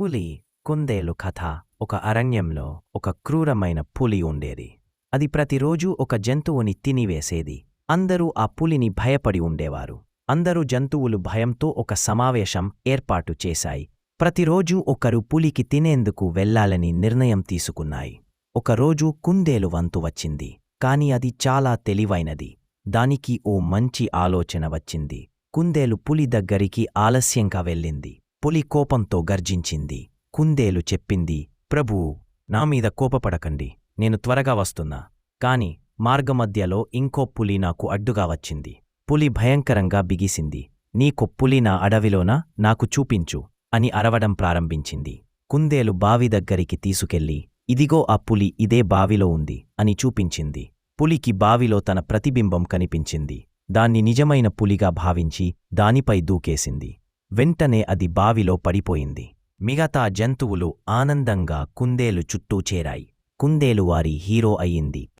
పులి కుందేలు కథ ఒక అరణ్యంలో ఒక క్రూరమైన పులి ఉండేది. అది ప్రతిరోజూ ఒక జంతువుని తినివేసేది. అందరూ ఆ పులిని భయపడి ఉండేవారు. అందరూ జంతువులు భయంతో ఒక సమావేశం ఏర్పాటు చేశాయి. ప్రతిరోజూ ఒకరు పులికి తినేందుకు వెళ్ళాలని నిర్ణయం తీసుకున్నాయి. ఒకరోజు కుందేలు వంతు వచ్చింది. కాని అది చాలా తెలివైనది. దానికి ఓ మంచి ఆలోచన వచ్చింది. కుందేలు పులి దగ్గరికి ఆలస్యంగా వెళ్ళింది. పులి కోపంతో గర్జించింది. కుందేలు చెప్పింది ప్రభూ నామీద కోపపడకండి నేను త్వరగా వస్తున్నా కాని మార్గమధ్యలో ఇంకో పులి నాకు అడ్డుగా వచ్చింది. పులి భయంకరంగా బిగిసింది. నీకు పులి నా అడవిలోనా? నాకు చూపించు అని అరవడం ప్రారంభించింది. కుందేలు బావి దగ్గరికి తీసుకెళ్ళి ఇదిగో ఆ పులి ఇదే బావిలో ఉంది అని చూపించింది. పులికి బావిలో తన ప్రతిబింబం కనిపించింది. దాన్ని నిజమైన పులిగా భావించి దానిపై దూకేసింది. వెంటనే అది బావిలో పడిపోయింది. మిగతా జంతువులు ఆనందంగా కుందేలు చుట్టూ చేరాయి. కుందేలు వారి హీరో అయింది